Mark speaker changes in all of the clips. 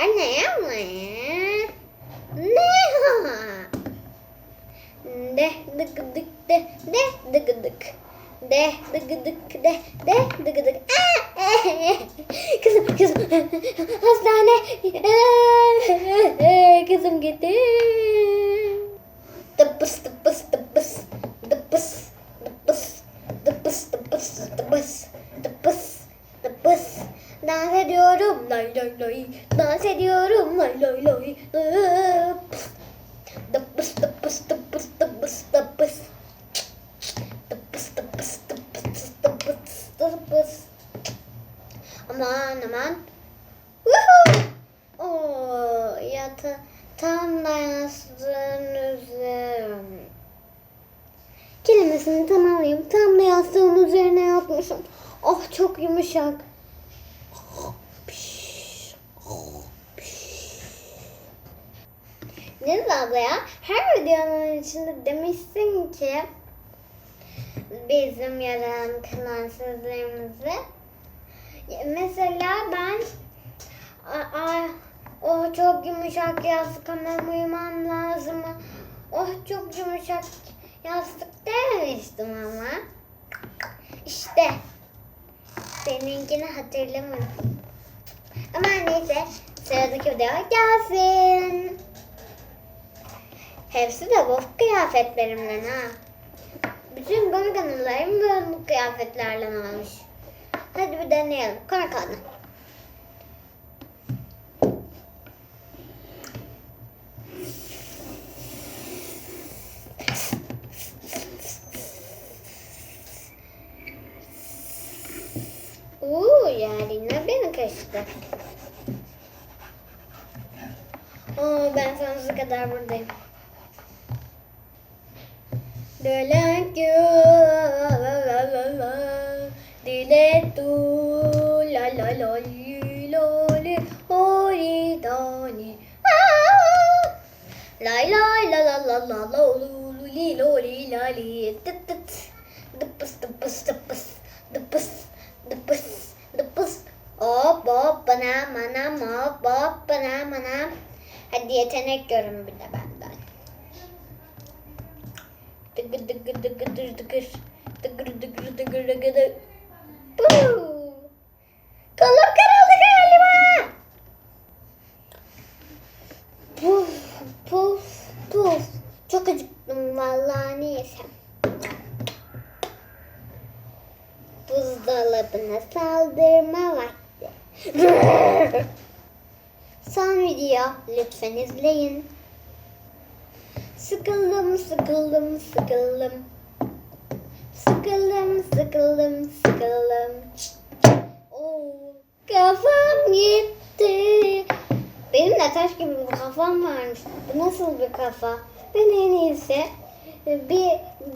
Speaker 1: Anne yapma ya. Ne? De dık dık de de dık dık. De dık dık de de dık dık. Kızım kızım hastane. Kızım gitti. Dıpıs dıpıs dıpıs dıpıs dıpıs dıpıs dıpıs dıpıs dıpıs dıpıs Dans ediyorum lay lay lay Dans ediyorum lay lay lay Dıpıs Dıpıs dıpıs dıpıs dıpıs dıpıs Dıpıs dıpıs dıpıs dıpıs Aman aman Woohoo! Oo, yata tam da yastığın üzerine. Kelimesini tamamlayayım. Tam da yastığın üzerine yapmışım. Oh çok yumuşak. Deniz abla ya her videonun içinde demişsin ki bizim yaran kalan sözlerimizi Ya Mesela ben a, a, oh çok yumuşak yastık ama uyumam lazım. Oh çok yumuşak yastık dememiştim ama. İşte seninkini hatırlamadım. Ama neyse sıradaki video gelsin. Hepsi de bu kıyafetlerimden ha. Bütün komik anılarım bu kıyafetlerle olmuş. Hadi bir deneyelim. Komik anı. Uuu yani ne beni kaçtı. Oo, ben sonsuza kadar buradayım. Dilek la la la la Dilek tu la la la lo li ho li do li Ah! Lay lay la la la la la lu lu li lo li la li tıt tıt dıpıs dıpıs dıpıs dıpıs dıpıs dıpıs hop hop bana manam hop hop bana manam Hadi yetenek görün bir de benden. Dıgır dıgır dıgır dıgır dıgır dıgır dıgır dıgır dıgır! Kolum kırıldı galiba. Puf puf puf. Çok acıktım vallahi ne yesem. Buzdolabına saldırma vakti. Son video lütfen izleyin. Sıkıldım, sıkıldım, sıkıldım. Sıkıldım, sıkıldım, sıkıldım. Oo, kafam gitti. Benim de taş gibi bir kafam varmış. Bu nasıl bir kafa? Ben en iyisi bir,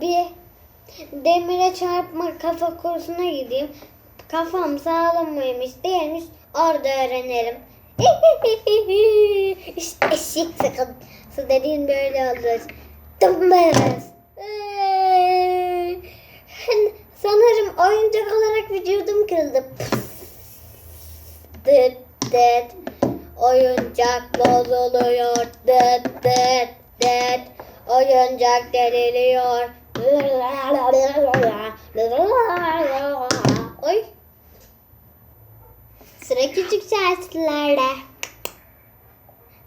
Speaker 1: bir demire çarpma kafa kursuna gideyim. Kafam sağlam mıymış değilmiş orada öğrenirim. işte eşik sıkıntısı dediğin böyle olur. Dımbız. Sanırım oyuncak olarak vücudum kırıldı. Dıt dıt. Oyuncak bozuluyor. Dıt dıt dıt. Oyuncak deliriyor. Oy. Sıra küçük şarkılarda.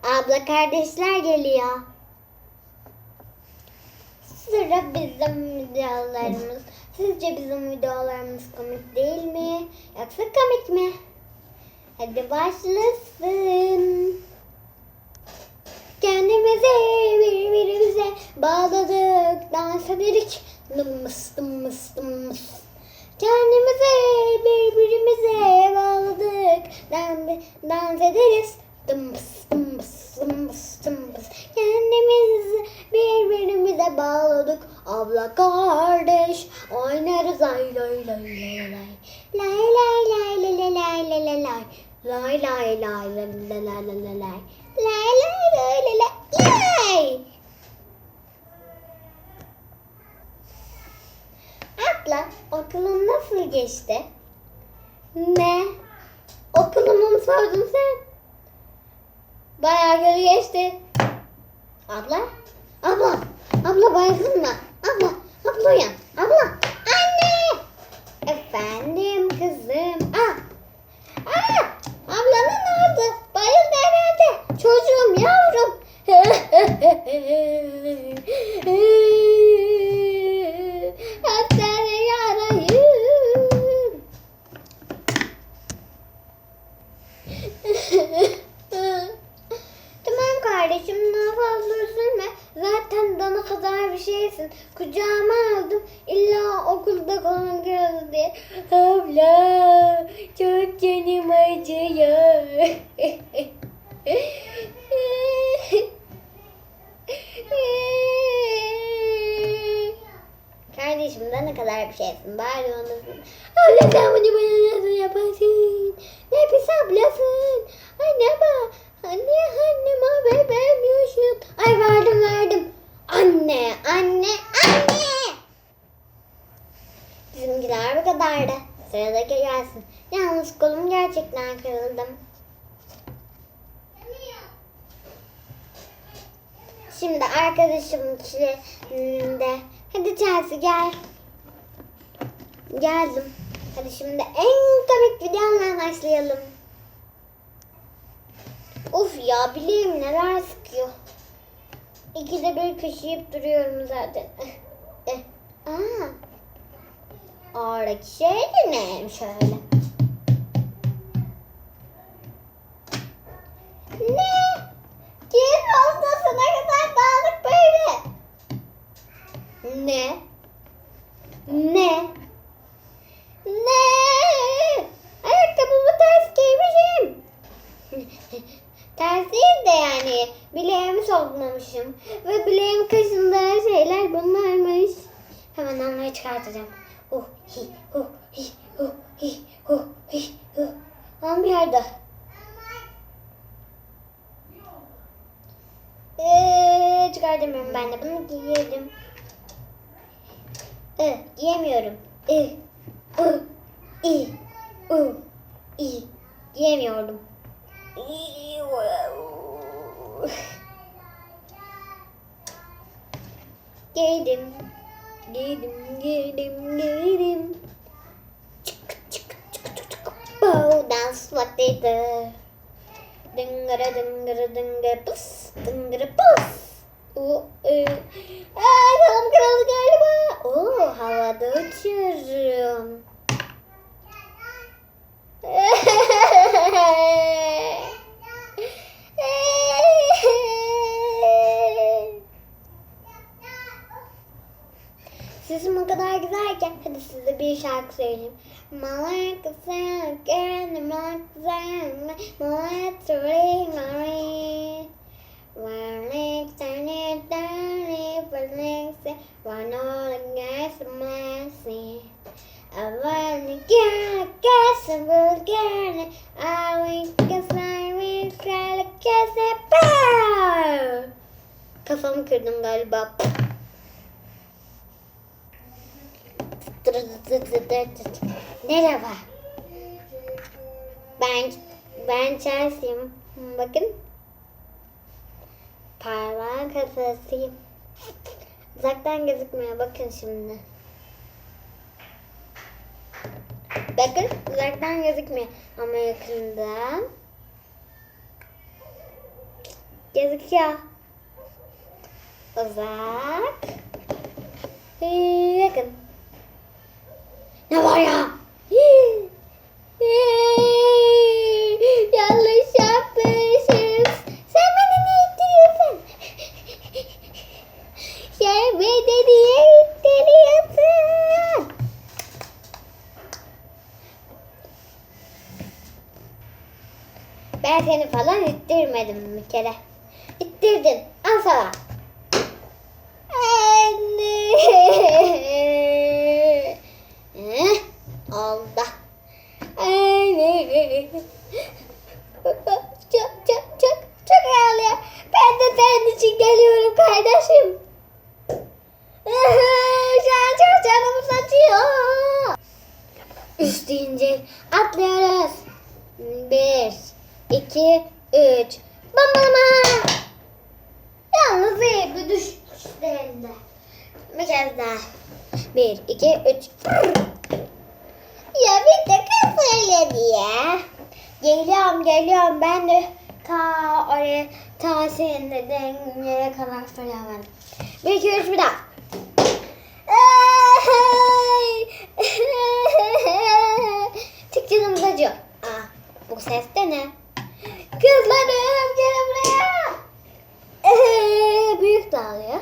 Speaker 1: Abla kardeşler geliyor. Sıra bizim videolarımız. Sizce bizim videolarımız komik değil mi? Yoksa komik mi? Hadi başlasın. Kendimizi birbirimize bağladık, dans ederek dımmıs dımmıs dımmıs. Kendimizi birbirimize bağladık, dans, dans ederiz. Dımbıs dımbıs dımbıs dımbıs. Kendimizi birbirimize bağladık. Abla kardeş oynarız lay lay lay lay lay. Lay lay lay lay lay lay lay lay lay. Lay lay lay lay lay lay lay lay lay. Lay lay lay lay. Abla okulun nasıl geçti? Ne? Okulumu mu sordun sen? Bayağı geri geçti. Abla? Abla? Abla baygın mı? Abla? Abla uyan. Abla? Anne! Efendim kızım. Ah! Ah! Ablanın ne oldu? Bayıldı herhalde. Çocuğum yavrum. Hastaneye arayın. tamam kardeşim daha fazla üzülme. Zaten dana kadar bir şeysin. Kucağıma aldım. İlla okulda kırıldı diye. Abla çok canım acıyor. Kardeşim de ne kadar bir şeysin. Bari onu Abla sen bunu bana nasıl yaparsın? Ne pis ablasın. Anne bak. Anne annem haber vermiyorsun. Ay verdim verdim. Anne anne anne. Kadardı. Sıradaki gelsin. Yalnız kolum gerçekten kırıldı. Şimdi arkadaşım de hadi Chelsea gel. Geldim. Hadi şimdi en komik videodan başlayalım. Of ya bileğim neler sıkıyor. İkide bir kaşıyıp duruyorum zaten. Oradaki şey de neymiş öyle? Ne? Gelin haftasına kadar dağılık böyle. Ne? Ne? Ne? Ayakkabımı ters giymişim. ters değil de yani bileğimi sokmamışım. Ve bileğim kaşındığı şeyler bunlarmış. Hemen onları çıkartacağım. Oh hi oh hi oh hi oh hi oh. Olmuyordu. Ee, çıkartamıyorum ben de bunu giyerim. Ee, giyemiyorum. Ee, ı, i, ı, i. Giyemiyordum. İ, u. Giydim. Giydim, giydim, giydim. just like they do. Dingada dingada dingada plus dingada plus. Oo, Ay Oh, how galiba. Oo havada uçuyorum. Sesim o kadar güzelken hadi size bir şarkı söyleyeyim. Malak sen gönlüm malak sen malak söyleyeyim Varlık seni dönüp varlıksa varlık gelsin Varlık gel gelsin bu gel Avik keser bir krallık keser Kafamı kırdım galiba. Merhaba. Ben ben Chelsea'yim. Bakın. Parmağın kafasıyım. Uzaktan gözükmüyor. Bakın şimdi. Bakın uzaktan gözükmüyor. Ama yakından gözüküyor. Uzak. Yakın. Ne var ya? Yanlış yapmışız. Sen beni ne ittiriyorsun? Sen beni niye ittiriyorsun? Ben seni falan ittirmedim bir kere. İttirdin. Al sana. Anne. Eh, Oldu. Anne. Çok çok çok çok ağlıyor. Ben de senin için geliyorum kardeşim. Şu an çok canımı acıyor. Üst ince atlıyoruz. Bir, iki, üç. Bambama. Yalnız iyi bir düşmüştü elinde. Bir kez daha. Bir, iki, üç. Ya bir de kız söyledi ya. Geliyorum, geliyorum. Ben de ta oraya, ta senin dediğin yere kadar söylemedim. Bir, iki, üç, bir daha. Acıyor. Aa, bu ses de ne? Kızlarım gelin buraya. Ee, büyük dağılıyor.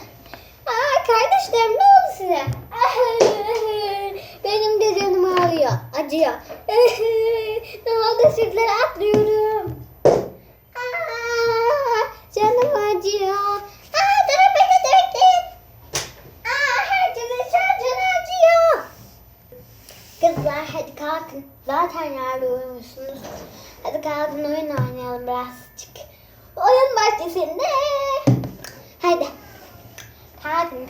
Speaker 1: Aa, kardeşlerim ne oldu size? Benim de canım ağrıyor. Acıyor. ne oldu sizlere atlıyorum. Aa, canım acıyor. Aa, durun beni de bekleyin. Aa, herkesin şu an canı acıyor. Kızlar hadi kalkın. Zaten yerde uyumuşsunuz. Hadi kalkın oyun oynayalım birazcık. Oyun bahçesinde. Hadi.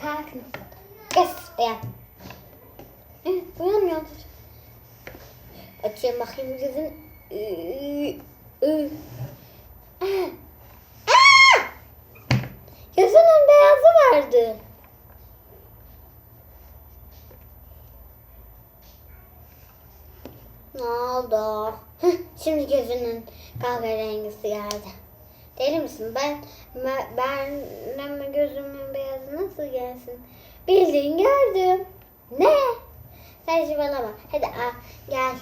Speaker 1: Kalkın. Kız uyan. Uyanmıyor. Açayım bakayım gözün. Gözünün beyazı vardı. Ne oldu? Şimdi gözünün kahverengisi geldi. Deli misin? Ben ben, ben gözümün beyazı nasıl gelsin? Bildiğin gördüm. Ne? Sen şımalama. Hadi al, gel.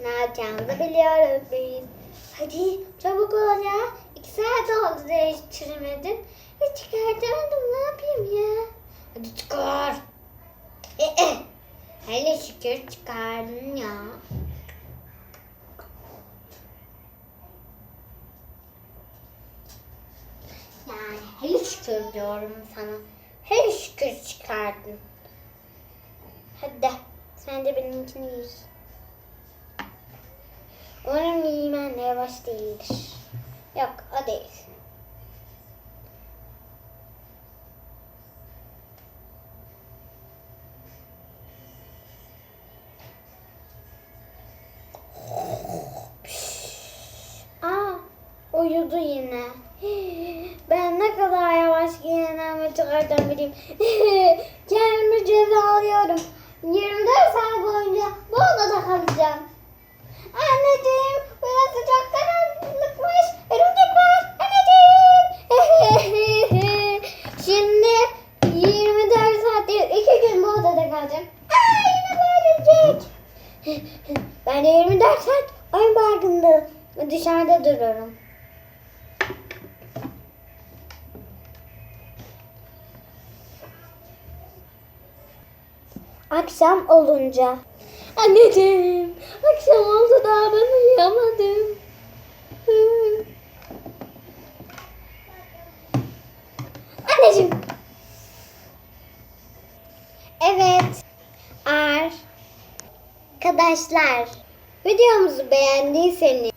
Speaker 1: Ne yapacağımızı biliyoruz biz. Hadi çabuk ol ya. İki saat oldu değiştirmedin. Hiç çıkartamadım. Ne yapayım ya? Hadi çıkar. E, e. Hele şükür çıkardın ya. Yani hele şükür diyorum sana. Hele şükür çıkardın. Hadi sen de benimkini giy. Umarım giymen yavaş değildir. Yok o değil. Aa, uyudu yine. Ben ne kadar yavaş giyinen ve çıkartan biriyim. Kendimi ceza alıyorum. 24 saat boyunca bu odada kalacağım. Anneciğim, burası çok karanlıkmış. Örümcek var. Anneciğim. Şimdi 24 saat değil, 2 gün bu odada kalacağım. Aa, yine örümcek. Ben de 24 saat oyun parkında dışarıda duruyorum. Olunca. Anneciğim, akşam oldu daha ben uyuyamadım. Anneciğim. Evet. Arkadaşlar, videomuzu beğendiyseniz